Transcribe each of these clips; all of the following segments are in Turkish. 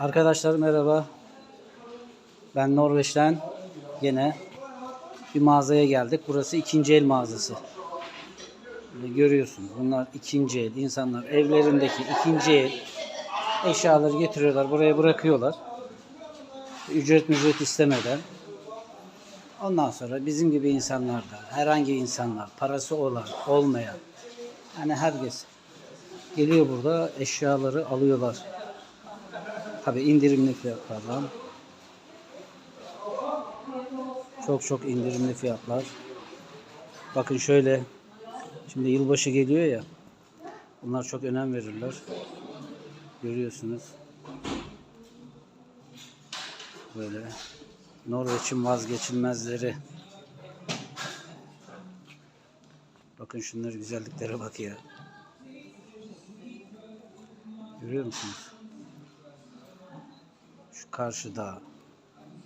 Arkadaşlar merhaba. Ben Norveç'ten yine bir mağazaya geldik. Burası ikinci el mağazası. Böyle görüyorsunuz bunlar ikinci el. İnsanlar evlerindeki ikinci el eşyaları getiriyorlar. Buraya bırakıyorlar. Ücret mücret istemeden. Ondan sonra bizim gibi insanlar da herhangi insanlar parası olan olmayan yani herkes geliyor burada eşyaları alıyorlar. Tabi indirimli fiyatlardan. Çok çok indirimli fiyatlar. Bakın şöyle. Şimdi yılbaşı geliyor ya. Bunlar çok önem verirler. Görüyorsunuz. Böyle. Norveç'in vazgeçilmezleri. Bakın şunları güzelliklere bak ya. Görüyor musunuz? Karşıda.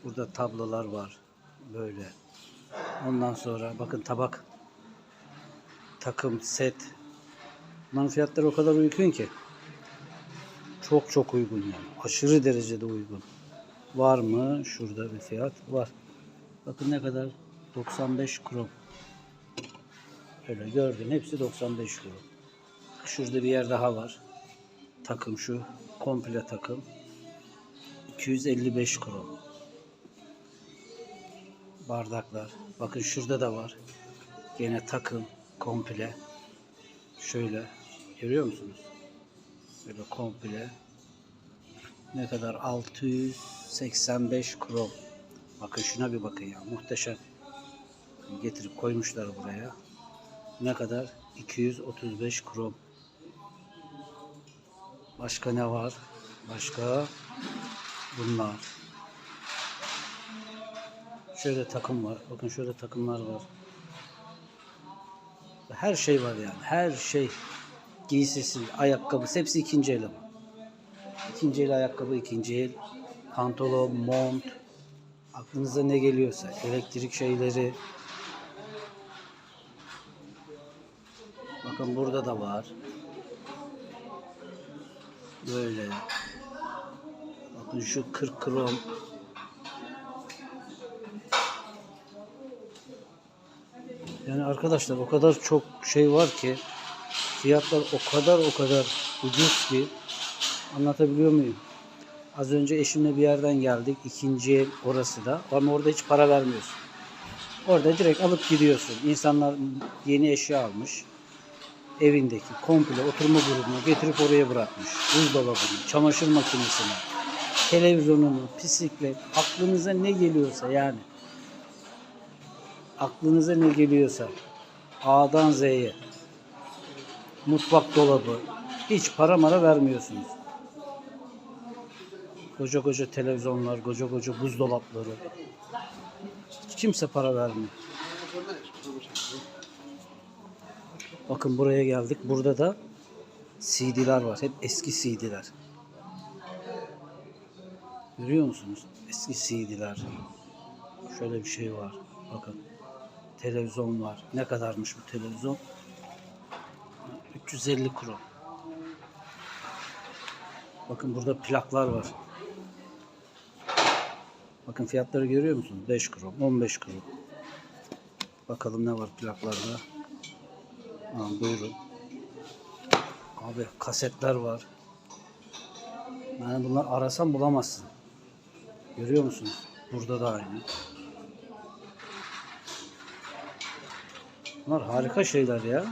Burada tablolar var. Böyle. Ondan sonra bakın tabak. Takım, set. Bunların fiyatları o kadar uygun ki. Çok çok uygun yani. Aşırı derecede uygun. Var mı? Şurada bir fiyat var. Bakın ne kadar? 95 kron. Öyle gördün. Hepsi 95 kron. Şurada bir yer daha var. Takım şu. Komple takım. 255 kron. Bardaklar. Bakın şurada da var. Gene takım komple. Şöyle. Görüyor musunuz? Böyle komple. Ne kadar? 685 kron. Bakın şuna bir bakın ya. Muhteşem. Getirip koymuşlar buraya. Ne kadar? 235 kron. Başka ne var? Başka bunlar. Şöyle takım var. Bakın şöyle takımlar var. Her şey var yani. Her şey. Giysisi, ayakkabısı hepsi ikinci el ama. İkinci el ayakkabı, ikinci el pantolon, mont. Aklınıza ne geliyorsa. Elektrik şeyleri. Bakın burada da var. Böyle. Şu 40 krom. Yani arkadaşlar o kadar çok şey var ki fiyatlar o kadar o kadar ucuz ki anlatabiliyor muyum? Az önce eşimle bir yerden geldik. ikinci el orası da. Ama orada hiç para vermiyorsun. Orada direkt alıp gidiyorsun. İnsanlar yeni eşya almış. Evindeki komple oturma grubunu getirip oraya bırakmış. Buzdolabını, çamaşır makinesini, televizyonunu, bisiklet, aklınıza ne geliyorsa yani. Aklınıza ne geliyorsa. A'dan Z'ye. Mutfak dolabı. Hiç para mara vermiyorsunuz. Koca koca televizyonlar, koca koca buzdolapları. Hiç kimse para vermiyor. Bakın buraya geldik. Burada da CD'ler var. Hep eski CD'ler. Görüyor musunuz? Eski CD'ler. Şöyle bir şey var. Bakın. Televizyon var. Ne kadarmış bu televizyon? 350 kron. Bakın burada plaklar var. Bakın fiyatları görüyor musunuz? 5 kron, 15 kron. Bakalım ne var plaklarda. Ha, buyurun. Abi kasetler var. Yani bunlar arasan bulamazsın. Görüyor musunuz? Burada da aynı. Bunlar harika şeyler ya.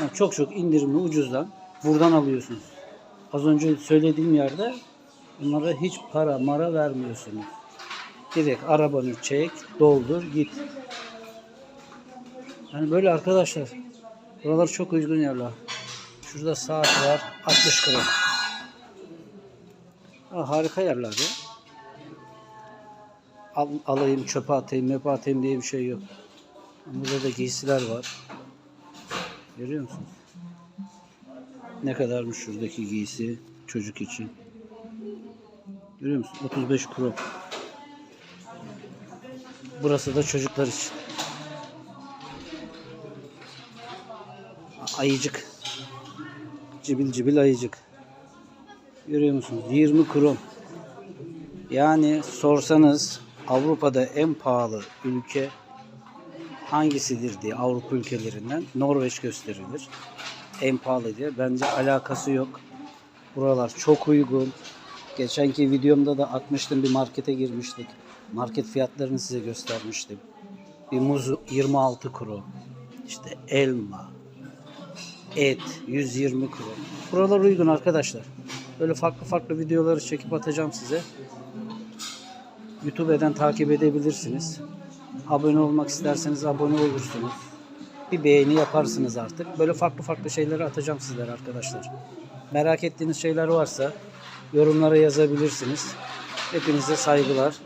Yani çok çok indirimli ucuzdan buradan alıyorsunuz. Az önce söylediğim yerde bunlara hiç para mara vermiyorsunuz. Direkt arabanı çek, doldur, git. Yani böyle arkadaşlar. Buralar çok uygun yerler. Şurada saat var. 60 kron. Ha, harika yerler ya. Al, alayım çöpe atayım, möpe atayım diye bir şey yok. Burada da giysiler var. Görüyor musunuz? Ne kadarmış şuradaki giysi çocuk için. Görüyor musun? 35 kron. Burası da çocuklar için. Ayıcık. Cibil cibil ayıcık. Görüyor musunuz? 20 kron. Yani sorsanız Avrupa'da en pahalı ülke hangisidir diye Avrupa ülkelerinden Norveç gösterilir. En pahalı diye. Bence alakası yok. Buralar çok uygun. Geçenki videomda da atmıştım bir markete girmiştik. Market fiyatlarını size göstermiştim. Bir muz 26 kron. İşte elma, et 120 kron. Buralar uygun arkadaşlar. Böyle farklı farklı videoları çekip atacağım size. YouTube'dan takip edebilirsiniz. Abone olmak isterseniz abone olursunuz. Bir beğeni yaparsınız artık. Böyle farklı farklı şeyleri atacağım sizlere arkadaşlar. Merak ettiğiniz şeyler varsa yorumlara yazabilirsiniz. Hepinize saygılar.